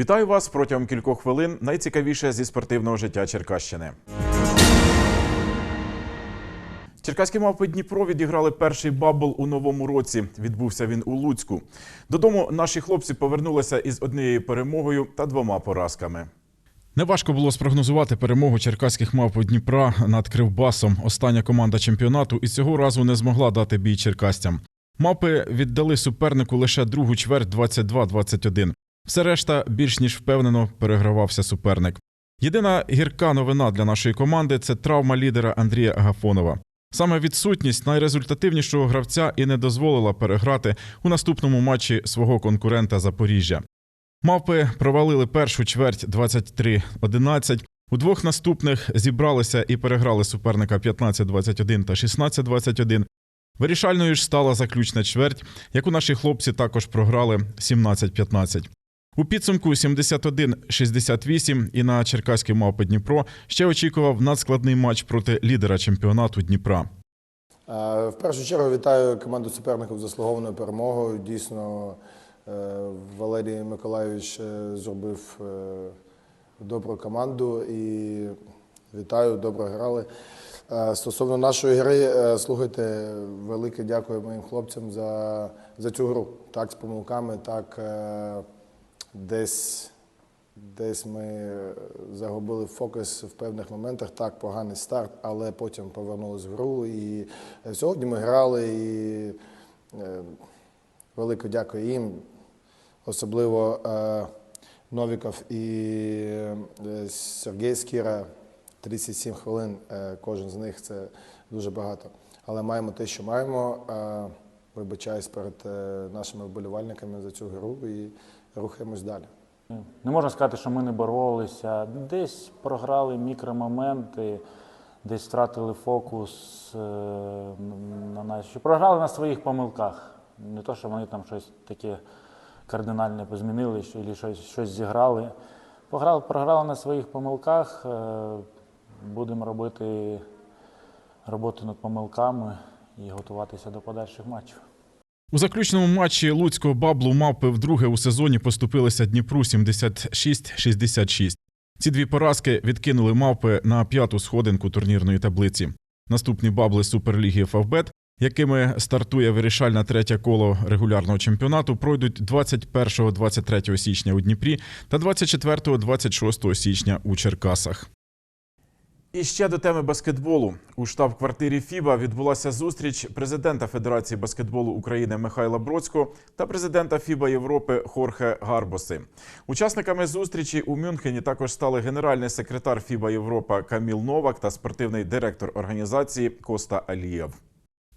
Вітаю вас протягом кількох хвилин. Найцікавіше зі спортивного життя Черкащини. Черкаські мавпи Дніпро відіграли перший бабл у новому році. Відбувся він у Луцьку. Додому наші хлопці повернулися із однією перемогою та двома поразками. Неважко було спрогнозувати перемогу черкаських мавп Дніпра над Кривбасом. Остання команда чемпіонату і цього разу не змогла дати бій черкастям. Мапи віддали супернику лише другу чверть 22-21. Все решта більш ніж впевнено перегравався суперник. Єдина гірка новина для нашої команди це травма лідера Андрія Агафонова. Саме відсутність найрезультативнішого гравця і не дозволила переграти у наступному матчі свого конкурента Запоріжжя. Мавпи провалили першу чверть 23-11. У двох наступних зібралися і переграли суперника 15-21 та 16-21. Вирішальною ж стала заключна чверть, яку наші хлопці також програли 17-15. У підсумку 71-68 і на черкаський мавпи Дніпро ще очікував надскладний матч проти лідера чемпіонату Дніпра. Е, В першу чергу вітаю команду суперників з заслугованою перемогою. Дійсно, е, Валерій Миколайович е, зробив добру команду і вітаю, добре грали. Стосовно нашої гри, слухайте, велике дякую моїм хлопцям за, за цю гру. Так, з помилками, так десь Десь ми е, загубили фокус в певних моментах. Так, поганий старт, але потім повернулись в гру. І е, сьогодні ми грали. І е, велике дякую їм, особливо Новіков і Сергій Скіра. 37 хвилин кожен з них це дуже багато. Але маємо те, що маємо. Вибачаюсь перед нашими вболівальниками за цю гру і рухаємось далі. Не можна сказати, що ми не боролися. Десь програли мікромоменти, десь втратили фокус е, на наші. Програли на своїх помилках. Не то, що вони там щось таке кардинальне змінили, що щось, щось зіграли. Пограли, програли на своїх помилках. е, Будемо робити роботу над помилками і готуватися до подальших матчів. У заключному матчі Луцького баблу мавпи вдруге у сезоні поступилися Дніпру 76-66. Ці дві поразки відкинули мавпи на п'яту сходинку турнірної таблиці. Наступні бабли Суперліги Фавбет, якими стартує вирішальне третє коло регулярного чемпіонату, пройдуть 21-23 січня у Дніпрі та 24-26 січня у Черкасах. І ще до теми баскетболу у штаб-квартирі ФІБА відбулася зустріч президента Федерації баскетболу України Михайла Бродського та президента ФІБА Європи Хорхе Гарбоси. Учасниками зустрічі у Мюнхені також стали генеральний секретар ФІБА Європа Каміл Новак та спортивний директор організації Коста Алієв.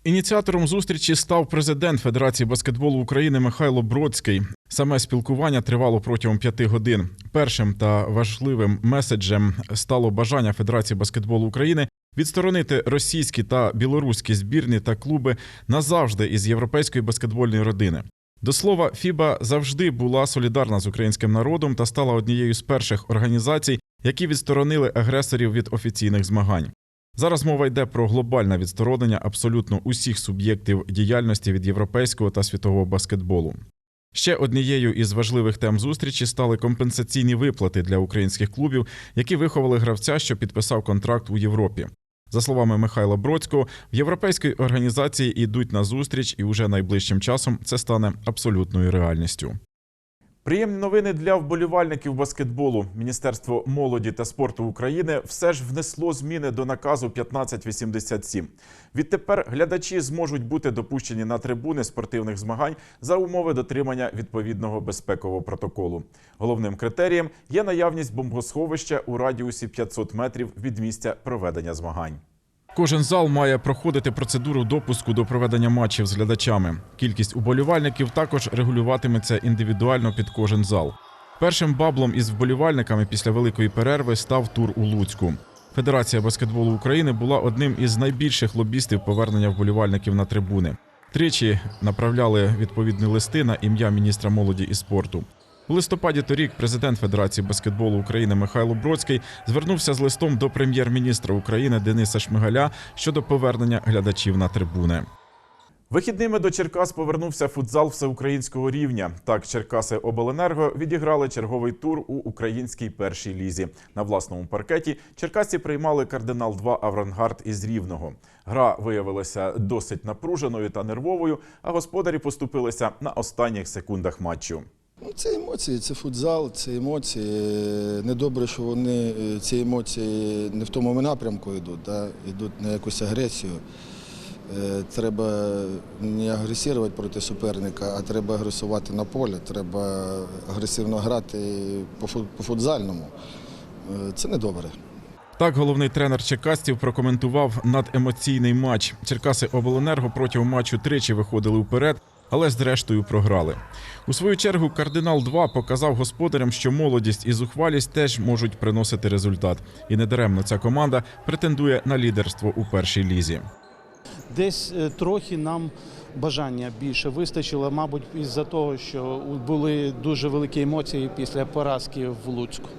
Ініціатором зустрічі став президент Федерації баскетболу України Михайло Бродський. Саме спілкування тривало протягом п'яти годин. Першим та важливим меседжем стало бажання Федерації баскетболу України відсторонити російські та білоруські збірні та клуби назавжди із європейської баскетбольної родини. До слова, ФІБА завжди була солідарна з українським народом та стала однією з перших організацій, які відсторонили агресорів від офіційних змагань. Зараз мова йде про глобальне відсторонення абсолютно усіх суб'єктів діяльності від європейського та світового баскетболу. Ще однією із важливих тем зустрічі стали компенсаційні виплати для українських клубів, які виховали гравця, що підписав контракт у Європі. За словами Михайла Бродського, в європейській організації йдуть на зустріч, і уже найближчим часом це стане абсолютною реальністю. Приємні новини для вболівальників баскетболу. Міністерство молоді та спорту України все ж внесло зміни до наказу 1587. Відтепер глядачі зможуть бути допущені на трибуни спортивних змагань за умови дотримання відповідного безпекового протоколу. Головним критерієм є наявність бомбосховища у радіусі 500 метрів від місця проведення змагань. Кожен зал має проходити процедуру допуску до проведення матчів з глядачами. Кількість уболівальників також регулюватиметься індивідуально під кожен зал. Першим баблом із вболівальниками після великої перерви став тур у Луцьку. Федерація баскетболу України була одним із найбільших лобістів повернення вболівальників на трибуни. Тричі направляли відповідні листи на ім'я міністра молоді і спорту. У листопаді торік президент Федерації баскетболу України Михайло Бродський звернувся з листом до прем'єр-міністра України Дениса Шмигаля щодо повернення глядачів на трибуни. Вихідними до Черкас повернувся футзал всеукраїнського рівня. Так, Черкаси Обленерго відіграли черговий тур у українській першій лізі. На власному паркеті черкасці приймали кардинал 2 Авангард із Рівного. Гра виявилася досить напруженою та нервовою, а господарі поступилися на останніх секундах матчу. Ну, це емоції, це футзал, це емоції. Недобре, що вони е, ці емоції не в тому напрямку йдуть, да? йдуть на якусь агресію. Е, Треба не агресувати проти суперника, а треба агресувати на полі, треба агресивно грати по футзальному. Е, Це недобре. Так, головний тренер Черкасців прокоментував надемоційний матч. Черкаси Обленерго протягом матчу тричі виходили вперед, але зрештою програли. У свою чергу кардинал 2 показав господарям, що молодість і зухвалість теж можуть приносити результат. І недаремно ця команда претендує на лідерство у першій лізі. Десь е, трохи нам бажання більше вистачило, мабуть, із-за того, що були дуже великі емоції після поразки в Луцьку.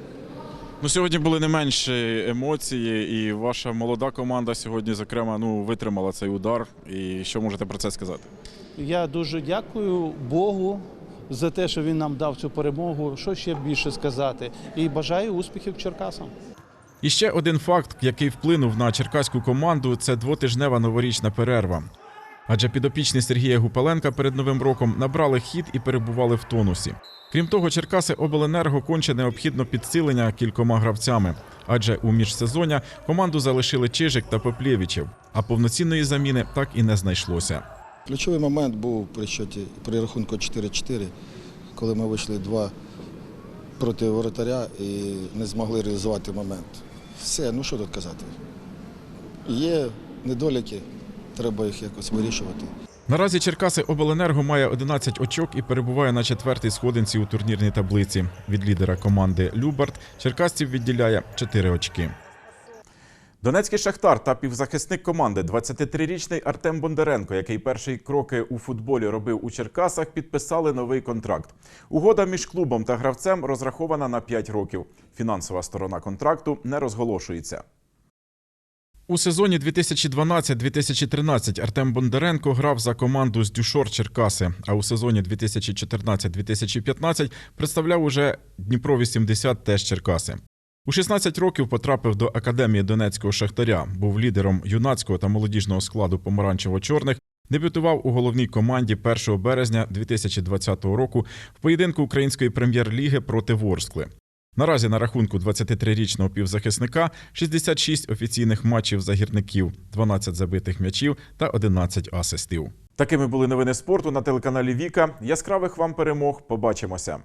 Ну сьогодні були не менші емоції, і ваша молода команда сьогодні, зокрема, ну витримала цей удар. І що можете про це сказати? Я дуже дякую Богу за те, що він нам дав цю перемогу. Що ще більше сказати? І бажаю успіхів Черкасам. І ще один факт, який вплинув на черкаську команду, це двотижнева новорічна перерва. Адже підопічні Сергія Гупаленка перед новим роком набрали хід і перебували в тонусі. Крім того, Черкаси Обленерго конче необхідно підсилення кількома гравцями, адже у міжсезоння команду залишили Чижик та Поплєвічів, а повноцінної заміни так і не знайшлося. Ключовий момент був при счеті при рахунку 4-4, коли ми вийшли два проти воротаря і не змогли реалізувати момент. Все, ну що тут казати. Є недоліки, треба їх якось вирішувати. Наразі Черкаси Обленерго має 11 очок і перебуває на четвертій сходинці у турнірній таблиці. Від лідера команди Любард черкасців відділяє 4 очки. Донецький шахтар та півзахисник команди 23-річний Артем Бондаренко, який перші кроки у футболі робив у Черкасах, підписали новий контракт. Угода між клубом та гравцем розрахована на 5 років. Фінансова сторона контракту не розголошується. У сезоні 2012-2013 Артем Бондаренко грав за команду з Дюшор Черкаси, а у сезоні 2014-2015 представляв уже Дніпро 80 теж Черкаси. У 16 років потрапив до академії Донецького Шахтаря, був лідером юнацького та молодіжного складу помаранчево-чорних. Дебютував у головній команді 1 березня 2020 року в поєдинку української прем'єр-ліги проти Ворскли. Наразі на рахунку 23-річного півзахисника 66 офіційних матчів за гірників, 12 забитих м'ячів та 11 асистів. Такими були новини спорту на телеканалі Віка. Яскравих вам перемог. Побачимося.